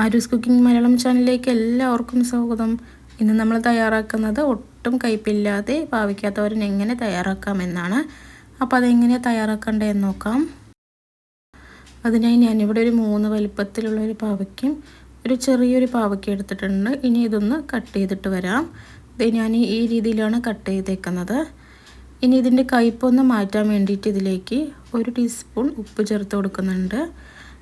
Aaru's cooking Malayalam ചാനലിലേക്ക് എല്ലാവർക്കും സ്വാഗതം. ഇന്ന് നമ്മൾ തയ്യാറാക്കുന്നത് ഒട്ടും കയ്പില്ലാതെ പാവിക്കാത്തവരൻ എങ്ങനെ തയ്യാറാക്കാമെന്നാണ്. അപ്പോൾ അതെങ്ങനെ തയ്യാറാക്കേണ്ടതെന്ന് നോക്കാം. അതിനായി ഞാനിവിടെ ഒരു മൂന്ന് വലിപ്പത്തിലുള്ള ഒരു പാവയ്ക്കും ഒരു ചെറിയൊരു പാവയ്ക്ക എടുത്തിട്ടുണ്ട്. ഇനി ഇതൊന്ന് കട്ട് ചെയ്തിട്ട് വരാം. ഇത് ഞാൻ ഈ രീതിയിലാണ് കട്ട് ചെയ്തേക്കുന്നത്. ഇനി ഇതിന്റെ കയ്പൊന്ന് മാറ്റാൻ വേണ്ടിയിട്ട് ഇതിലേക്ക് ഒരു ടീസ്പൂൺ ഉപ്പ് ചേർത്ത് കൊടുക്കുന്നുണ്ട്.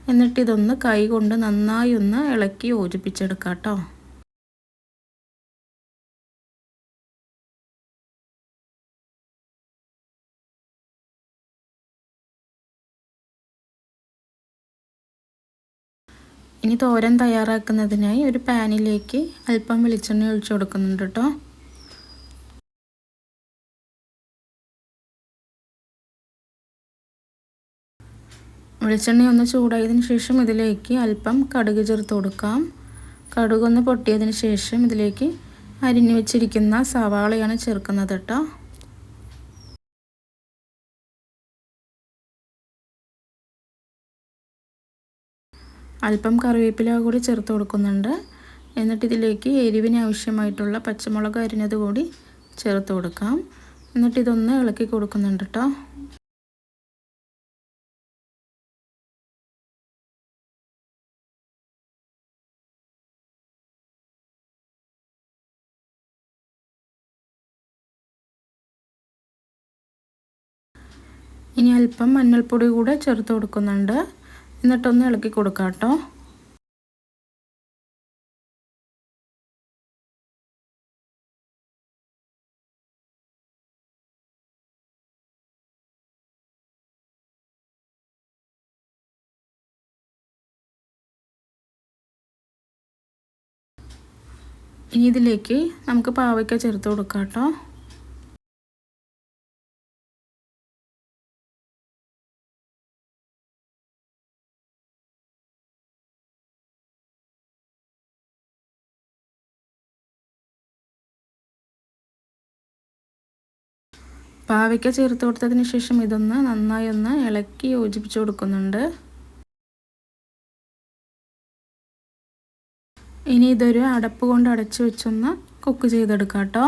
എന്നിട്ട് ഇതൊന്ന് കൈ കൊണ്ട് നന്നായി ഒന്ന് ഇളക്കി യോജിപ്പിച്ചെടുക്കാം കേട്ടോ ഇനി തോരൻ തയ്യാറാക്കുന്നതിനായി ഒരു പാനിലേക്ക് അല്പം വെളിച്ചെണ്ണ ഒഴിച്ചു കൊടുക്കുന്നുണ്ട് കേട്ടോ. വെളിച്ചെണ്ണ ഒന്ന് ചൂടായതിന് ശേഷം ഇതിലേക്ക് അല്പം കടുക് ചേർത്ത് കൊടുക്കാം. കടുകൊന്ന് പൊട്ടിയതിന് ശേഷം ഇതിലേക്ക് അരിഞ്ഞു വെച്ചിരിക്കുന്ന സവാളയാണ് ചേർക്കുന്നത് കേട്ടോ. അല്പം കറിവേപ്പില കൂടി ചേർത്ത് കൊടുക്കുന്നുണ്ട്. എന്നിട്ട് ഇതിലേക്ക് എരിവിന് ആവശ്യമായിട്ടുള്ള പച്ചമുളക് അരിഞ്ഞത് കൂടി ചേർത്ത് കൊടുക്കാം. എന്നിട്ട് ഇതൊന്ന് ഇളക്കി കൊടുക്കുന്നുണ്ട് കേട്ടോ. ഇനി അല്പം മഞ്ഞൾപ്പൊടി കൂടെ ചേർത്ത് കൊടുക്കുന്നുണ്ട്. എന്നിട്ടൊന്ന് ഇളക്കി കൊടുക്കാം കേട്ടോ. ഇനി ഇതിലേക്ക് നമുക്ക് പാവയ്ക്ക ചേർത്ത് കൊടുക്കാം കേട്ടോ. പാവയ്ക്ക ചേർത്ത് കൊടുത്തതിന് ശേഷം ഇതൊന്ന് നന്നായി ഒന്ന് ഇളക്കി യോജിപ്പിച്ച് കൊടുക്കുന്നുണ്ട്. ഇനി ഇതൊരു അടപ്പ് കൊണ്ട് അടച്ചു വെച്ചൊന്ന് കുക്ക് ചെയ്തെടുക്കാം കേട്ടോ.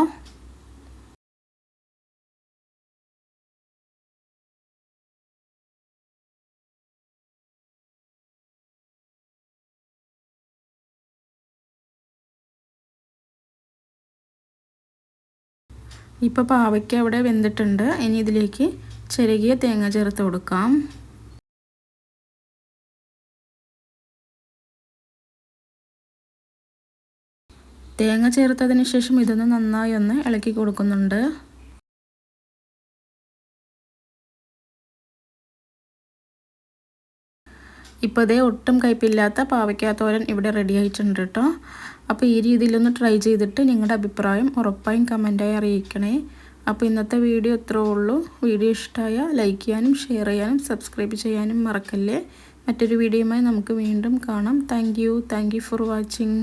ഇപ്പോൾ പാവയ്ക്ക അവിടെ വെന്തിട്ടുണ്ട്. ഇനി ഇതിലേക്ക് ചെറുകിയ തേങ്ങ ചേർത്ത് കൊടുക്കാം. തേങ്ങ ചേർത്തതിന് ശേഷം ഇതൊന്ന് നന്നായി ഒന്ന് ഇളക്കി കൊടുക്കുന്നുണ്ട്. ഇപ്പോൾ ഇതേ ഒട്ടും കയ്പില്ലാത്ത പാവയ്ക്കാത്തോരൻ ഇവിടെ റെഡി ആയിട്ടുണ്ട് കേട്ടോ അപ്പോൾ ഈ രീതിയിലൊന്ന് ട്രൈ ചെയ്തിട്ട് നിങ്ങളുടെ അഭിപ്രായം ഉറപ്പായും കമന്റായി അറിയിക്കണേ. അപ്പോൾ ഇന്നത്തെ വീഡിയോ ഇത്രേ ഉള്ളൂ. വീഡിയോ ഇഷ്ടമായ ലൈക്ക് ചെയ്യാനും ഷെയർ ചെയ്യാനും സബ്സ്ക്രൈബ് ചെയ്യാനും മറക്കല്ലേ. മറ്റൊരു വീഡിയോയുമായി നമുക്ക് വീണ്ടും കാണാം. Thank you for watching